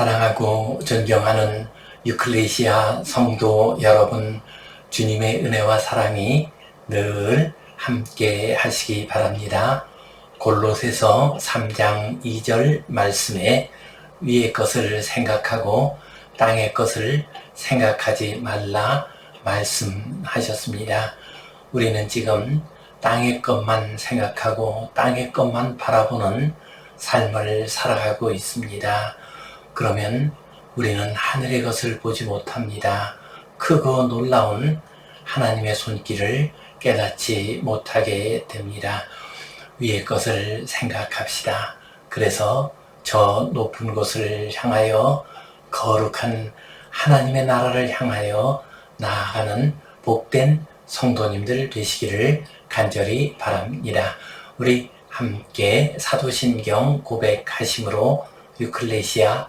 사랑하고 존경하는 유클레시아 성도 여러분, 주님의 은혜와 사랑이 늘 함께 하시기 바랍니다. 골로새서 3장 2절 말씀에 위의 것을 생각하고 땅의 것을 생각하지 말라 말씀하셨습니다. 우리는 지금 땅의 것만 생각하고 땅의 것만 바라보는 삶을 살아가고 있습니다. 그러면 우리는 하늘의 것을 보지 못합니다. 크고 놀라운 하나님의 손길을 깨닫지 못하게 됩니다. 위의 것을 생각합시다. 그래서 저 높은 곳을 향하여 거룩한 하나님의 나라를 향하여 나아가는 복된 성도님들 되시기를 간절히 바랍니다. 우리 함께 사도신경 고백하심으로 유클레시아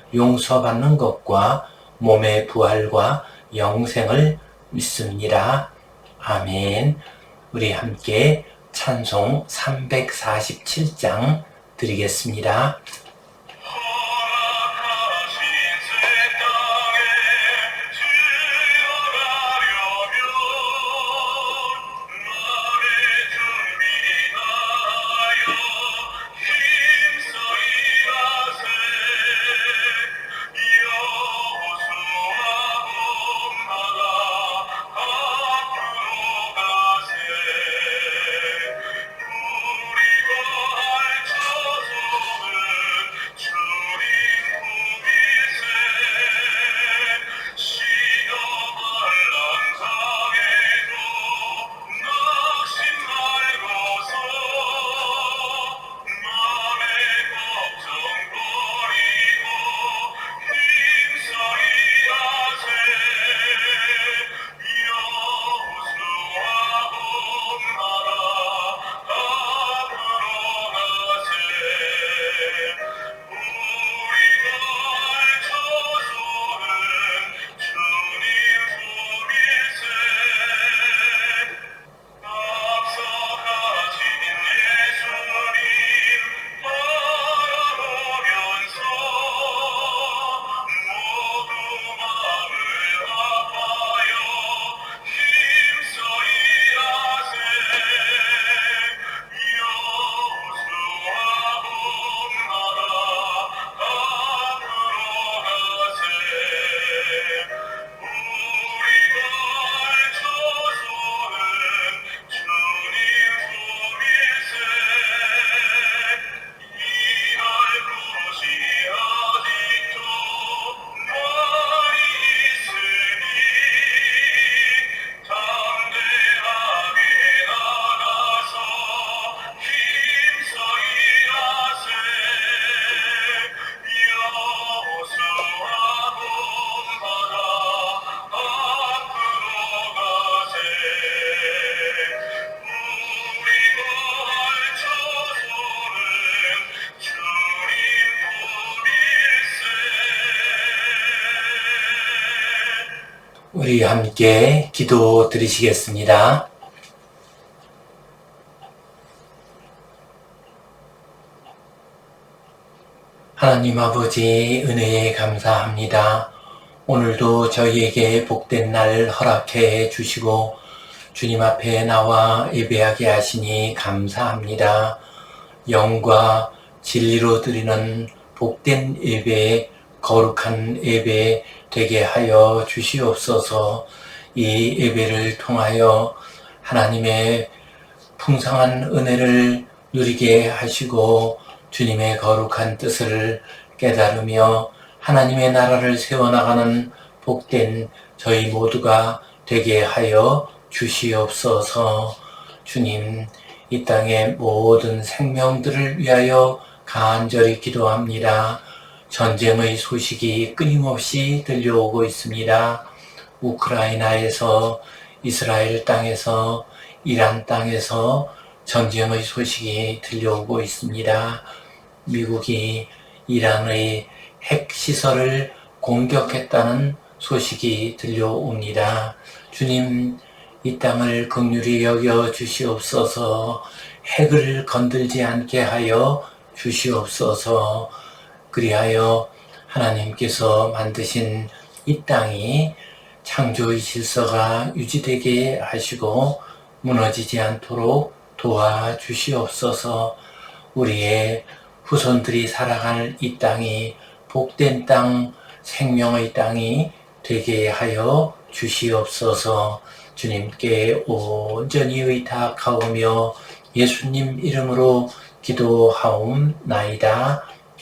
용서받는 것과 몸의 부활과 영생을 믿습니다. 아멘. 우리 함께 찬송 347장 드리겠습니다. 함께 기도 드리시겠습니다. 하나님 아버지 은혜에 감사합니다. 오늘도 저희에게 복된 날 허락해 주시고 주님 앞에 나와 예배하게 하시니 감사합니다. 영과 진리로 드리는 복된 예배에 거룩한 예배 되게 하여 주시옵소서 이 예배를 통하여 하나님의 풍성한 은혜를 누리게 하시고 주님의 거룩한 뜻을 깨달으며 하나님의 나라를 세워나가는 복된 저희 모두가 되게 하여 주시옵소서 주님 이 땅의 모든 생명들을 위하여 간절히 기도합니다. 전쟁의 소식이 끊임없이 들려오고 있습니다. 우크라이나에서 이스라엘 땅에서 이란 땅에서 전쟁의 소식이 들려오고 있습니다. 미국이 이란의 핵시설을 공격했다는 소식이 들려옵니다. 주님, 이 땅을 극률히 여겨 주시옵소서, 핵을 건들지 않게 하여 주시옵소서, 그리하여 하나님께서 만드신 이 땅이 창조의 질서가 유지되게 하시고 무너지지 않도록 도와주시옵소서 우리의 후손들이 살아갈 이 땅이 복된 땅, 생명의 땅이 되게 하여 주시옵소서 주님께 온전히 의탁하오며 예수님 이름으로 기도하옵나이다.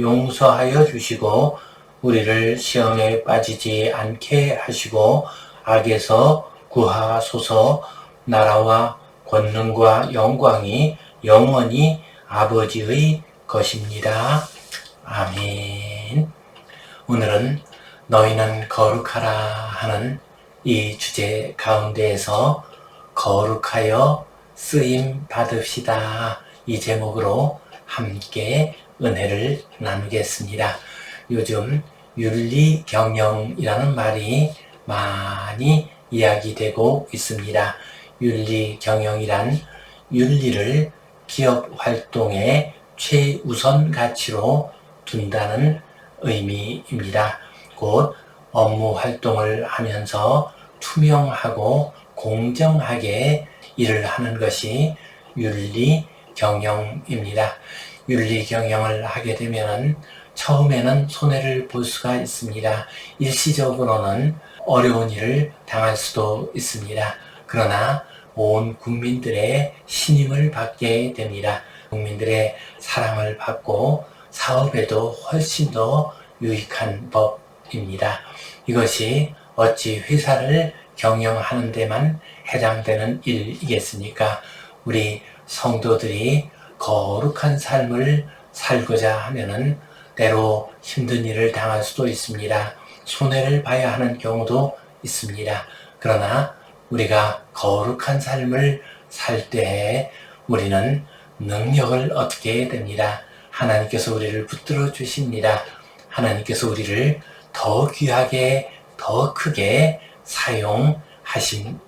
용서하여 주시고 우리를 시험에 빠지지 않게 하시고 악에서 구하소서 나라와 권능과 영광이 영원히 아버지의 것입니다. 아멘. 오늘은 너희는 거룩하라 하는 이 주제 가운데에서 거룩하여 쓰임 받읍시다. 이 제목으로 함께 은혜를 나누겠습니다. 요즘 윤리 경영이라는 말이 많이 이야기되고 있습니다. 윤리 경영이란 윤리를 기업 활동의 최우선 가치로 둔다는 의미입니다. 곧 업무 활동을 하면서 투명하고 공정하게 일을 하는 것이 윤리 경영입니다. 윤리 경영을 하게 되면 처음에는 손해를 볼 수가 있습니다. 일시적으로는 어려운 일을 당할 수도 있습니다. 그러나 온 국민들의 신임을 받게 됩니다. 국민들의 사랑을 받고 사업에도 훨씬 더 유익한 법입니다. 이것이 어찌 회사를 경영하는 데만 해당되는 일이겠습니까? 우리 성도들이 거룩한 삶을 살고자 하면은 때로 힘든 일을 당할 수도 있습니다. 손해를 봐야 하는 경우도 있습니다. 그러나 우리가 거룩한 삶을 살때 우리는 능력을 얻게 됩니다. 하나님께서 우리를 붙들어 주십니다. 하나님께서 우리를 더 귀하게, 더 크게 사용하십니다.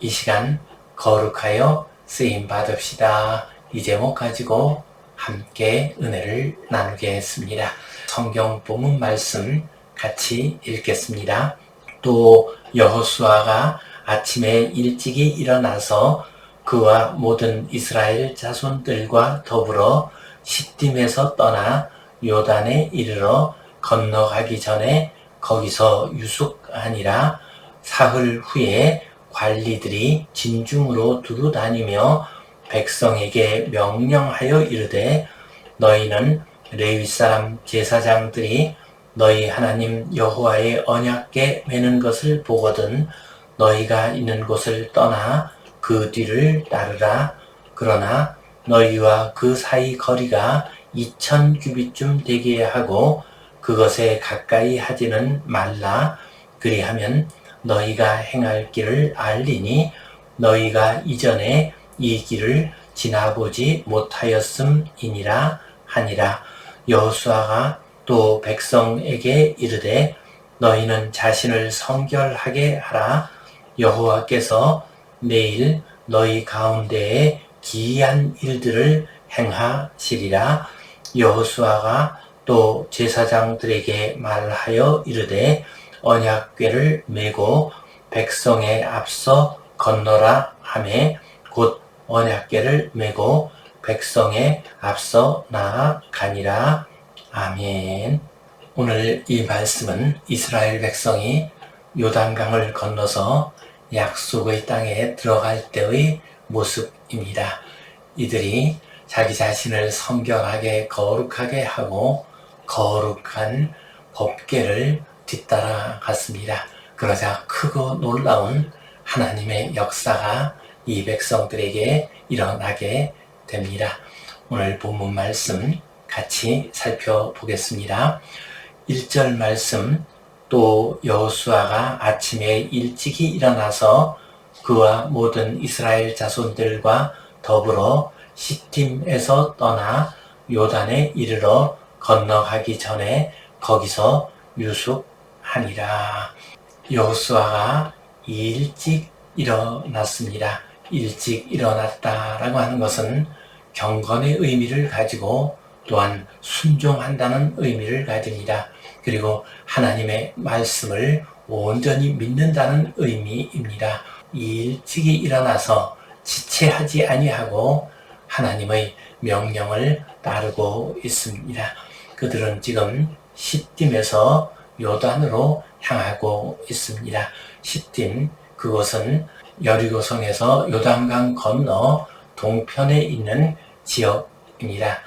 이 시간 거룩하여 쓰임 받읍시다. 이 제목 가지고 함께 은혜를 나누겠습니다. 성경 본문 말씀 같이 읽겠습니다. 또 여호수아가 아침에 일찍이 일어나서 그와 모든 이스라엘 자손들과 더불어 시딤에서 떠나 요단에 이르러 건너가기 전에 거기서 유숙하니라 사흘 후에 관리들이 진중으로 두루 다니며 백성에게 명령하여 이르되 너희는 레위 사람 제사장들이 너희 하나님 여호와의 언약궤 매는 것을 보거든 너희가 있는 곳을 떠나 그 뒤를 따르라. 그러나 너희와 그 사이 거리가 2천 규빗쯤 되게 하고 그것에 가까이 하지는 말라. 그리하면 너희가 행할 길을 알리니 너희가 이전에 이 길을 지나보지 못하였음이니라 하니라. 여호수아가 또 백성에게 이르되 너희는 자신을 성결하게 하라. 여호와께서 내일 너희 가운데에 기이한 일들을 행하시리라. 여호수아가 또 제사장들에게 말하여 이르되 언약궤를 메고 백성의 앞서 건너라 하매 곧 언약궤를 메고 백성의 앞서 나아가니라 아멘. 오늘 이 말씀은 이스라엘 백성이 요단강을 건너서 약속의 땅에 들어갈 때의 모습입니다. 이들이 자기 자신을 성결하게 거룩하게 하고 거룩한 법계를 뒤따라갔습니다. 그러자 크고 놀라운 하나님의 역사가 이 백성들에게 일어나게 됩니다. 오늘 본문 말씀 같이 살펴보겠습니다. 1절 말씀 또 여호수아가 아침에 일찍이 일어나서 그와 모든 이스라엘 자손들과 더불어 시팀에서 떠나 요단에 이르러 건너가기 전에 거기서 유숙 하니라. 여호수아가 일찍 일어났습니다. 일찍 일어났다라고 하는 것은 경건의 의미를 가지고 또한 순종한다는 의미를 가집니다. 그리고 하나님의 말씀을 온전히 믿는다는 의미입니다. 일찍이 일어나서 지체하지 아니하고 하나님의 명령을 따르고 있습니다. 그들은 지금 시딤에서 요단으로 향하고 있습니다. 시딤 그곳은 여리고성에서 요단강 건너 동편에 있는 지역입니다.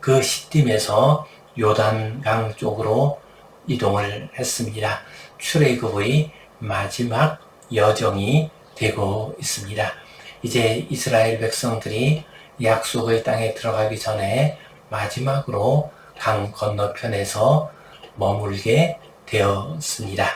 그 시딤에서 요단강 쪽으로 이동을 했습니다. 출애굽의 마지막 여정이 되고 있습니다. 이제 이스라엘 백성들이 약속의 땅에 들어가기 전에 마지막으로 강 건너편에서 머물게 되었습니다.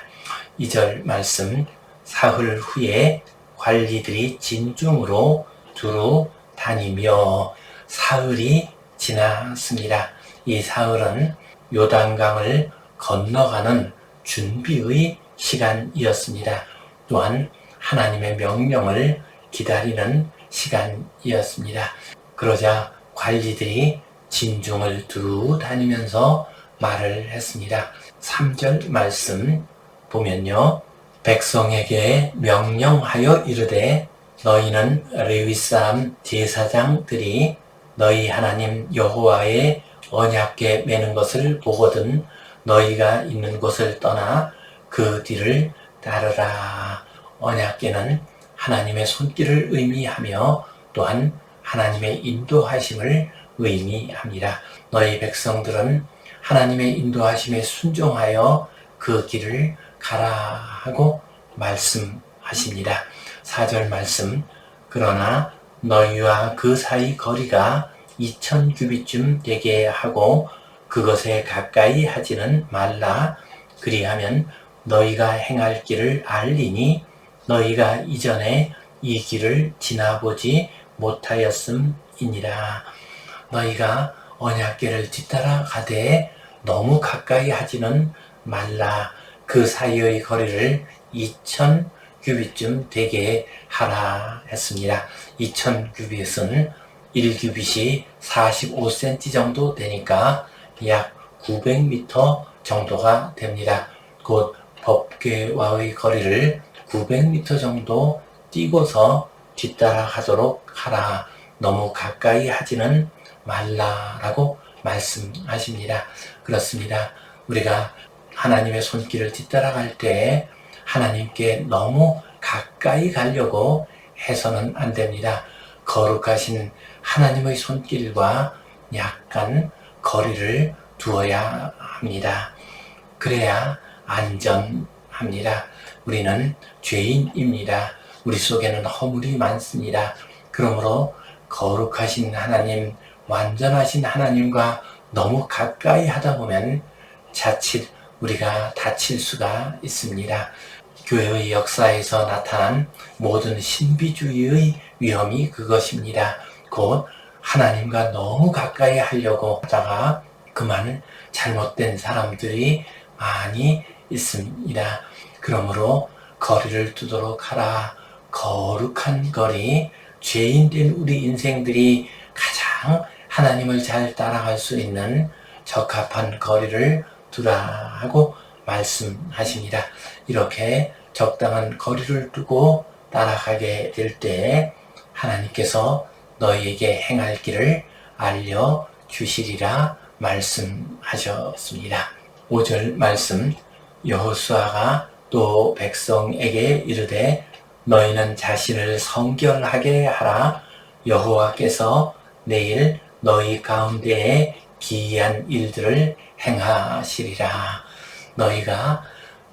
2절 말씀 사흘 후에 관리들이 진중으로 두루 다니며 사흘이 지났습니다. 이 사흘은 요단강을 건너가는 준비의 시간이었습니다. 또한 하나님의 명령을 기다리는 시간이었습니다. 그러자 관리들이 진중을 두루 다니면서 말을 했습니다. 3절 말씀 보면요. 백성에게 명령하여 이르되 너희는 레위 사람 제사장들이 너희 하나님 여호와의 언약궤 매는 것을 보거든 너희가 있는 곳을 떠나 그 뒤를 따르라. 언약궤는 하나님의 손길을 의미하며 또한 하나님의 인도하심을 의미합니다. 너희 백성들은 하나님의 인도하심에 순종하여 그 길을 가라 하고 말씀하십니다. 4절 말씀. 그러나 너희와 그 사이 거리가 2천 규빗쯤 되게 하고 그것에 가까이 하지는 말라. 그리하면 너희가 행할 길을 알리니 너희가 이전에 이 길을 지나보지 못하였음이니라. 너희가 언약궤를 뒤따라 가되 너무 가까이 하지는 말라 그 사이의 거리를 2천 규빗쯤 되게 하라 했습니다. 2천 규빗은 1규빗이 45cm 정도 되니까 약 900m 정도가 됩니다. 곧 법궤와의 거리를 900m 정도 뛰고서 뒤따라가도록 하라. 너무 가까이 하지는 말라라고 말씀하십니다. 그렇습니다. 우리가 하나님의 손길을 뒤따라갈 때 하나님께 너무 가까이 가려고 해서는 안 됩니다. 거룩하신 하나님의 손길과 약간 거리를 두어야 합니다. 그래야 안전합니다. 우리는 죄인입니다. 우리 속에는 허물이 많습니다. 그러므로 거룩하신 하나님, 완전하신 하나님과 너무 가까이 하다 보면 자칫 우리가 다칠 수가 있습니다. 교회의 역사에서 나타난 모든 신비주의의 위험이 그것입니다. 곧 하나님과 너무 가까이 하려고 하다가 그만 잘못된 사람들이 많이 있습니다. 그러므로 거리를 두도록 하라. 거룩한 거리, 죄인된 우리 인생들이 가장 하나님을 잘 따라갈 수 있는 적합한 거리를 두라 하고 말씀하십니다. 이렇게 적당한 거리를 두고 따라가게 될 때 하나님께서 너희에게 행할 길을 알려 주시리라 말씀하셨습니다. 5절 말씀 여호수아가 또 백성에게 이르되 너희는 자신을 성결하게 하라 여호와께서 내일 너희 가운데에 기이한 일들을 행하시리라 너희가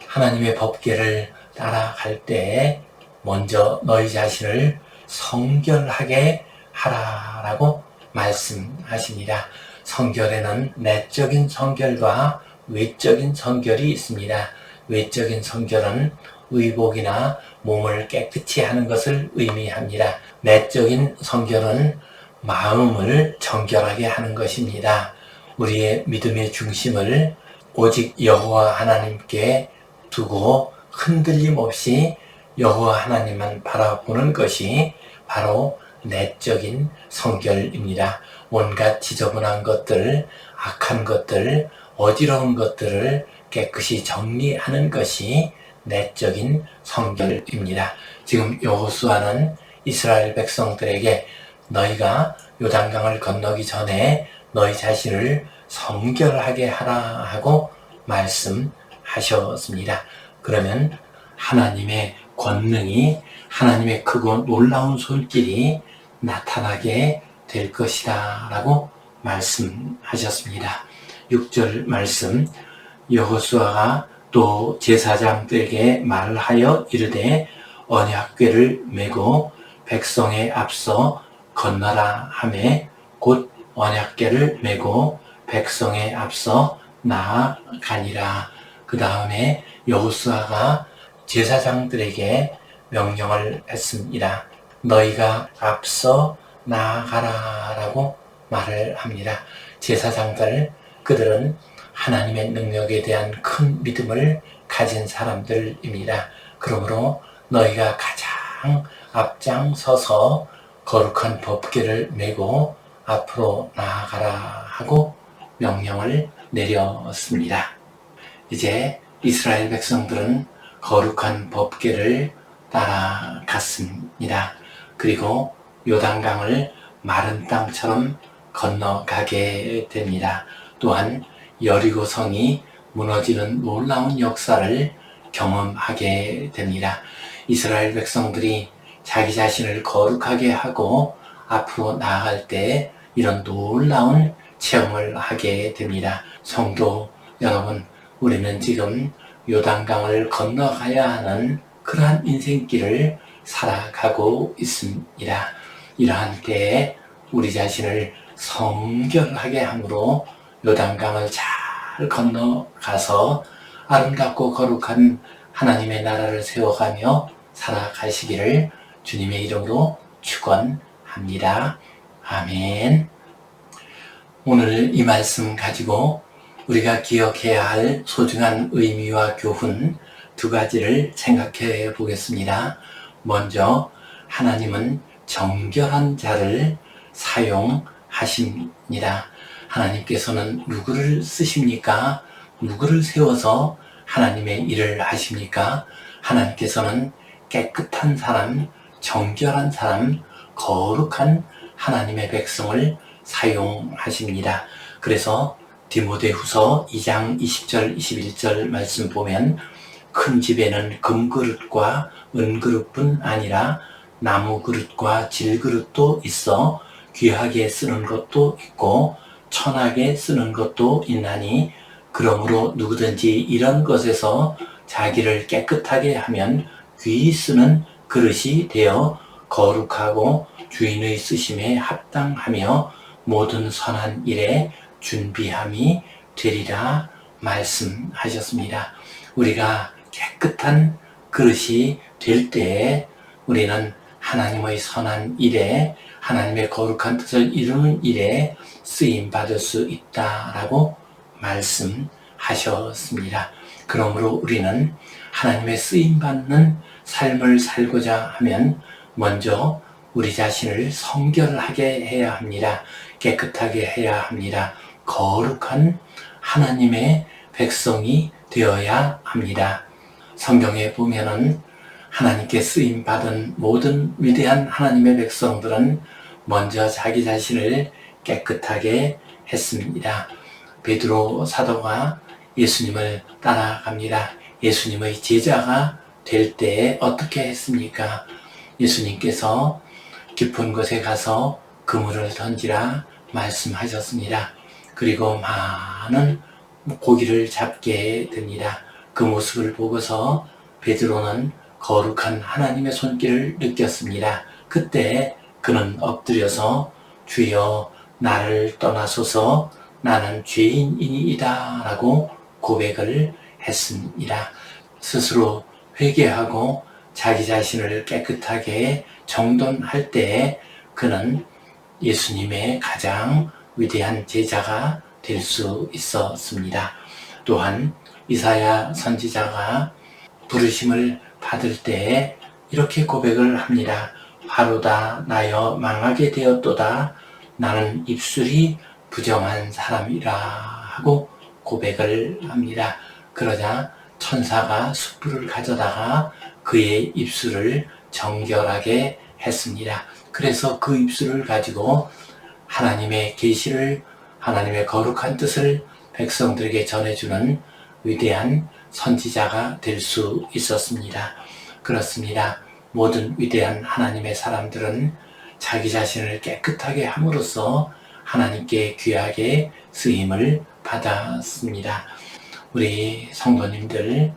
하나님의 법계를 따라갈 때 먼저 너희 자신을 성결하게 하라라고 말씀하십니다. 성결에는 내적인 성결과 외적인 성결이 있습니다. 외적인 성결은 의복이나 몸을 깨끗이 하는 것을 의미합니다. 내적인 성결은 마음을 정결하게 하는 것입니다. 우리의 믿음의 중심을 오직 여호와 하나님께 두고 흔들림 없이 여호와 하나님만 바라보는 것이 바로 내적인 성결입니다. 온갖 지저분한 것들, 악한 것들, 어지러운 것들을 깨끗이 정리하는 것이 내적인 성결입니다. 지금 여호수아는 이스라엘 백성들에게 너희가 요단강을 건너기 전에 너희 자신을 성결하게 하라 하고 말씀하셨습니다. 그러면 하나님의 권능이 하나님의 크고 놀라운 손길이 나타나게 될 것이다 라고 말씀하셨습니다. 6절 말씀 여호수아가 또 제사장들에게 말하여 이르되 언약궤를 메고 백성에 앞서 건너라 하매 곧 언약궤를 메고 백성에 앞서 나아가니라. 그 다음에 여호수아가 제사장들에게 명령을 했습니다. 너희가 앞서 나아가라라고 말을 합니다. 제사장들 그들은 하나님의 능력에 대한 큰 믿음을 가진 사람들입니다. 그러므로 너희가 가장 앞장서서 거룩한 법궤를 메고 앞으로 나아가라 하고 명령을 내렸습니다. 이제 이스라엘 백성들은 거룩한 법궤를 따라갔습니다. 그리고 요단강을 마른 땅처럼 건너가게 됩니다. 또한 여리고 성이 무너지는 놀라운 역사를 경험하게 됩니다. 이스라엘 백성들이 자기 자신을 거룩하게 하고 앞으로 나아갈 때 이런 놀라운 체험을 하게 됩니다. 성도 여러분, 우리는 지금 요단강을 건너가야 하는 그러한 인생길을 살아가고 있습니다. 이러한 때에 우리 자신을 성결하게 함으로 요단강을 잘 건너가서 아름답고 거룩한 하나님의 나라를 세워가며 살아가시기를 주님의 이름으로 축원합니다. 아멘. 오늘 이 말씀 가지고 우리가 기억해야 할 소중한 의미와 교훈 두 가지를 생각해 보겠습니다. 먼저 하나님은 정결한 자를 사용하십니다. 하나님께서는 누구를 쓰십니까? 누구를 세워서 하나님의 일을 하십니까? 하나님께서는 깨끗한 사람, 정결한 사람, 거룩한 하나님의 백성을 사용하십니다. 그래서 디모데 후서 2장 20절 21절 말씀 보면 큰 집에는 금그릇과 은그릇뿐 아니라 나무 그릇과 질그릇도 있어 귀하게 쓰는 것도 있고 천하게 쓰는 것도 있나니 그러므로 누구든지 이런 것에서 자기를 깨끗하게 하면 귀히 쓰는 그릇이 되어 거룩하고 주인의 쓰심에 합당하며 모든 선한 일에 준비함이 되리라 말씀하셨습니다. 우리가 깨끗한 그릇이 될 때에 우리는 하나님의 선한 일에 하나님의 거룩한 뜻을 이루는 일에 쓰임 받을 수 있다라고 말씀하셨습니다. 그러므로 우리는 하나님의 쓰임 받는 삶을 살고자 하면 먼저 우리 자신을 성결하게 해야 합니다. 깨끗하게 해야 합니다. 거룩한 하나님의 백성이 되어야 합니다. 성경에 보면은 하나님께 쓰임 받은 모든 위대한 하나님의 백성들은 먼저 자기 자신을 깨끗하게 했습니다. 베드로 사도가 예수님을 따라갑니다. 예수님의 제자가 될 때에 어떻게 했습니까? 예수님께서 깊은 곳에 가서 그물을 던지라 말씀하셨습니다. 그리고 많은 고기를 잡게 됩니다. 그 모습을 보고서 베드로는 거룩한 하나님의 손길을 느꼈습니다. 그때 그는 엎드려서 주여 나를 떠나소서 나는 죄인이니이다 라고 고백을 했습니다. 스스로 회개하고 자기 자신을 깨끗하게 정돈할 때 그는 예수님의 가장 위대한 제자가 될 수 있었습니다. 또한 이사야 선지자가 부르심을 받을 때 이렇게 고백을 합니다. 화로다 나여 망하게 되었도다 나는 입술이 부정한 사람이라 하고 고백을 합니다. 그러자 천사가 숯불을 가져다가 그의 입술을 정결하게 했습니다. 그래서 그 입술을 가지고 하나님의 계시를 하나님의 거룩한 뜻을 백성들에게 전해주는 위대한 선지자가 될 수 있었습니다. 그렇습니다. 모든 위대한 하나님의 사람들은 자기 자신을 깨끗하게 함으로써 하나님께 귀하게 쓰임을 받았습니다. 우리 성도님들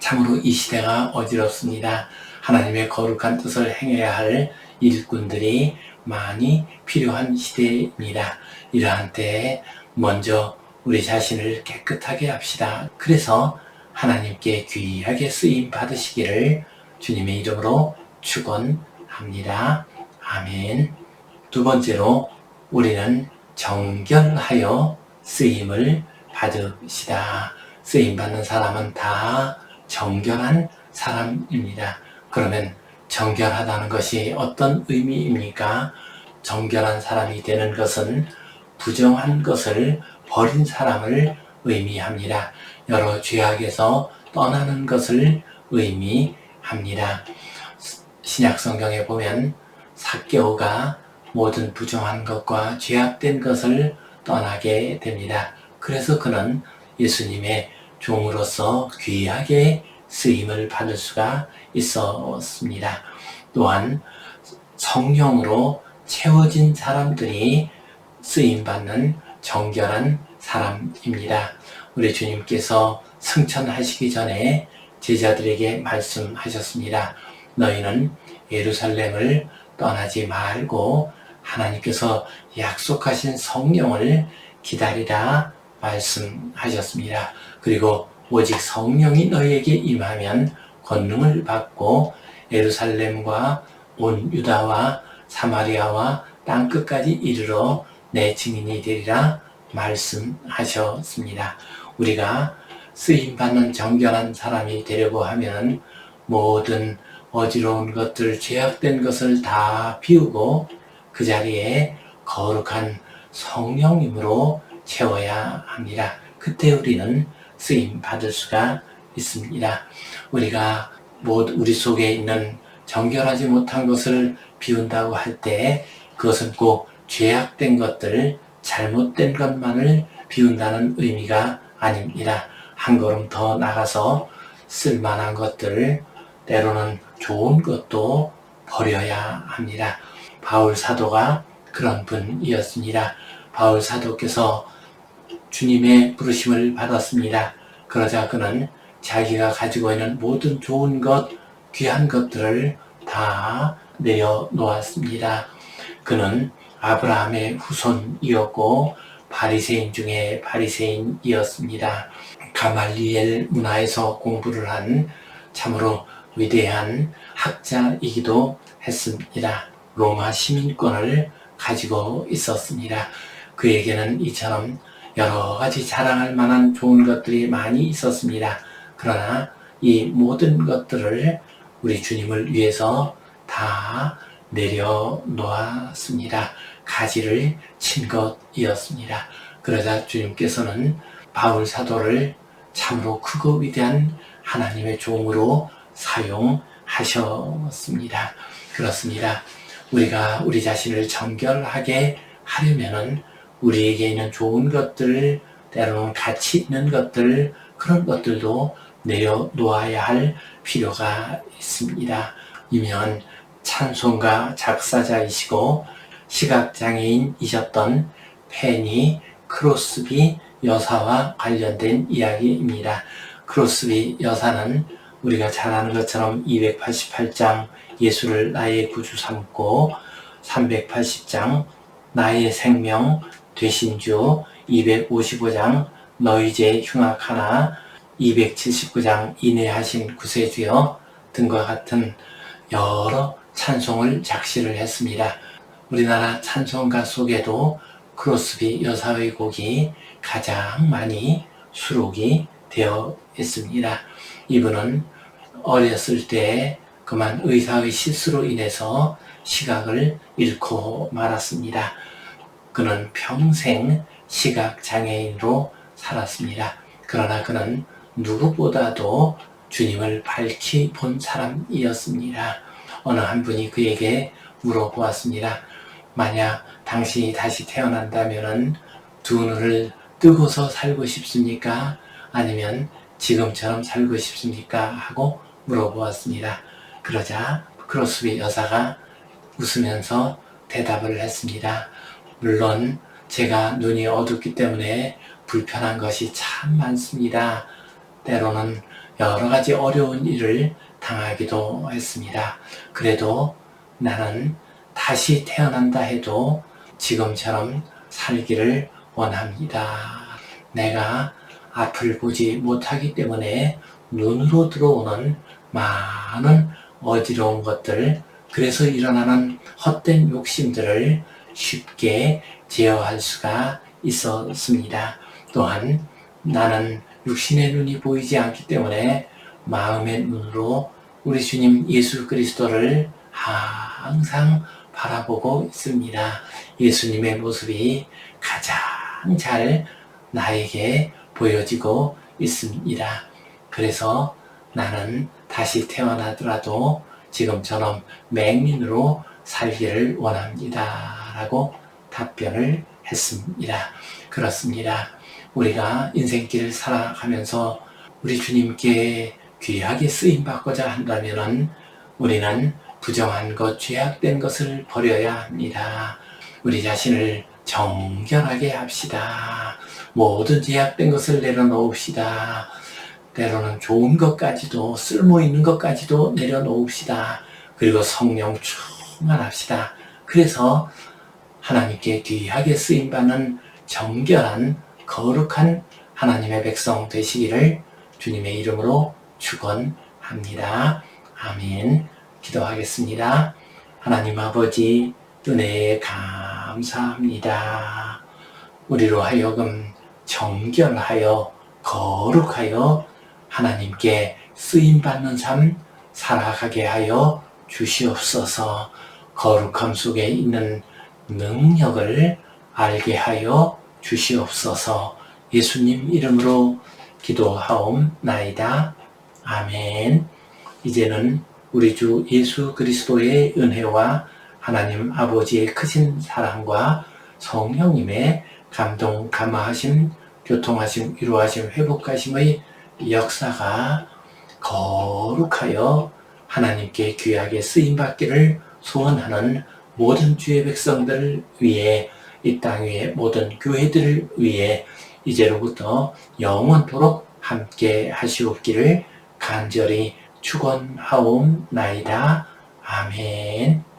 참으로 이 시대가 어지럽습니다. 하나님의 거룩한 뜻을 행해야 할 일꾼들이 많이 필요한 시대입니다. 이러한 때에 먼저 우리 자신을 깨끗하게 합시다. 그래서 하나님께 귀하게 쓰임 받으시기를 주님의 이름으로 축원합니다. 아멘. 두 번째로 우리는 정결하여 쓰임을 받으시다. 쓰임 받는 사람은 다 정결한 사람입니다. 그러면 정결하다는 것이 어떤 의미입니까? 정결한 사람이 되는 것은 부정한 것을 버린 사람을 의미합니다. 여러 죄악에서 떠나는 것을 의미합니다. 신약 성경에 보면 사개오가 모든 부정한 것과 죄악된 것을 떠나게 됩니다. 그래서 그는 예수님의 종으로서 귀하게 쓰임을 받을 수가 있었습니다. 또한 성령으로 채워진 사람들이 쓰임 받는 정결한 사람입니다. 우리 주님께서 승천하시기 전에 제자들에게 말씀하셨습니다. 너희는 예루살렘을 떠나지 말고 하나님께서 약속하신 성령을 기다리라 말씀하셨습니다. 그리고 오직 성령이 너희에게 임하면 권능을 받고 예루살렘과 온 유다와 사마리아와 땅 끝까지 이르러 내 증인이 되리라 말씀하셨습니다. 우리가 쓰임 받는 정결한 사람이 되려고 하면 모든 어지러운 것들, 죄악된 것을 다 비우고 그 자리에 거룩한 성령님으로 채워야 합니다. 그때 우리는 쓰임 받을 수가 있습니다. 우리가 모두 우리 속에 있는 정결하지 못한 것을 비운다고 할 때 그것은 꼭 죄악된 것들, 잘못된 것만을 비운다는 의미가 아닙니다. 한 걸음 더 나가서 쓸만한 것들, 때로는 좋은 것도 버려야 합니다. 바울 사도가 그런 분이었습니다. 바울 사도께서 주님의 부르심을 받았습니다. 그러자 그는 자기가 가지고 있는 모든 좋은 것, 귀한 것들을 다 내려놓았습니다. 그는 아브라함의 후손이었고 바리새인 중에 바리새인이었습니다. 가말리엘 문화에서 공부를 한 참으로 위대한 학자이기도 했습니다. 로마 시민권을 가지고 있었습니다. 그에게는 이처럼 여러 가지 자랑할 만한 좋은 것들이 많이 있었습니다. 그러나 이 모든 것들을 우리 주님을 위해서 다 내려놓았습니다. 가지를 친 것이었습니다. 그러자 주님께서는 바울 사도를 참으로 크고 위대한 하나님의 종으로 사용하셨습니다. 그렇습니다. 우리가 우리 자신을 정결하게 하려면은 우리에게 있는 좋은 것들, 때로는 가치 있는 것들, 그런 것들도 내려놓아야 할 필요가 있습니다. 이면 찬송가 작사자이시고 시각장애인이셨던 페니 크로스비 여사와 관련된 이야기입니다. 크로스비 여사는 우리가 잘 아는 것처럼 288장 예수를 나의 구주 삼고 380장 나의 생명 되신 주 255장 너희 죄 흉악하나 279장 인내하신 구세주여 등과 같은 여러 찬송을 작시를 했습니다. 우리나라 찬송가 속에도 크로스비 여사의 곡이 가장 많이 수록이 되어 있습니다. 이분은 어렸을 때 그만 의사의 실수로 인해서 시각을 잃고 말았습니다. 그는 평생 시각 장애인으로 살았습니다. 그러나 그는 누구보다도 주님을 밝히 본 사람이었습니다. 어느 한 분이 그에게 물어보았습니다. 만약 당신이 다시 태어난다면 두 눈을 뜨고서 살고 싶습니까? 아니면 지금처럼 살고 싶습니까? 하고 물어보았습니다. 그러자 크로스비 여사가 웃으면서 대답을 했습니다. 물론 제가 눈이 어둡기 때문에 불편한 것이 참 많습니다. 때로는 여러 가지 어려운 일을 당하기도 했습니다. 그래도 나는 다시 태어난다 해도 지금처럼 살기를 원합니다. 내가 앞을 보지 못하기 때문에 눈으로 들어오는 많은 어지러운 것들, 그래서 일어나는 헛된 욕심들을 쉽게 제어할 수가 있었습니다. 또한 나는 육신의 눈이 보이지 않기 때문에 마음의 눈으로 우리 주님 예수 그리스도를 항상 바라보고 있습니다. 예수님의 모습이 가장 잘 나에게 보여지고 있습니다. 그래서 나는 다시 태어나더라도 지금처럼 맹인으로 살기를 원합니다. 라고 답변을 했습니다. 그렇습니다. 우리가 인생길을 살아가면서 우리 주님께 귀하게 쓰임 받고자 한다면 우리는 부정한 것, 죄악된 것을 버려야 합니다. 우리 자신을 정결하게 합시다. 모든 죄악된 것을 내려놓읍시다. 때로는 좋은 것까지도 쓸모 있는 것까지도 내려놓읍시다. 그리고 성령 충만합시다. 그래서 하나님께 귀하게 쓰임 받는 정결한 거룩한 하나님의 백성 되시기를 주님의 이름으로 축원합니다. 아멘. 기도하겠습니다. 하나님 아버지 은혜에 감사합니다. 우리로 하여금 정결하여 거룩하여 하나님께 쓰임 받는 삶 살아가게 하여 주시옵소서. 거룩함 속에 있는 능력을 알게 하여 주시옵소서. 예수님 이름으로 기도하옵나이다. 아멘. 이제는 우리 주 예수 그리스도의 은혜와 하나님 아버지의 크신 사랑과 성령님의 감동, 감화하심, 교통하심, 위로하심, 회복하심의 역사가 거룩하여 하나님께 귀하게 쓰임받기를 소원하는 모든 주의 백성들 위해 이 땅 위에 모든 교회들을 위해 이제로부터 영원토록 함께 하시옵기를 간절히 축원하옵나이다. 아멘.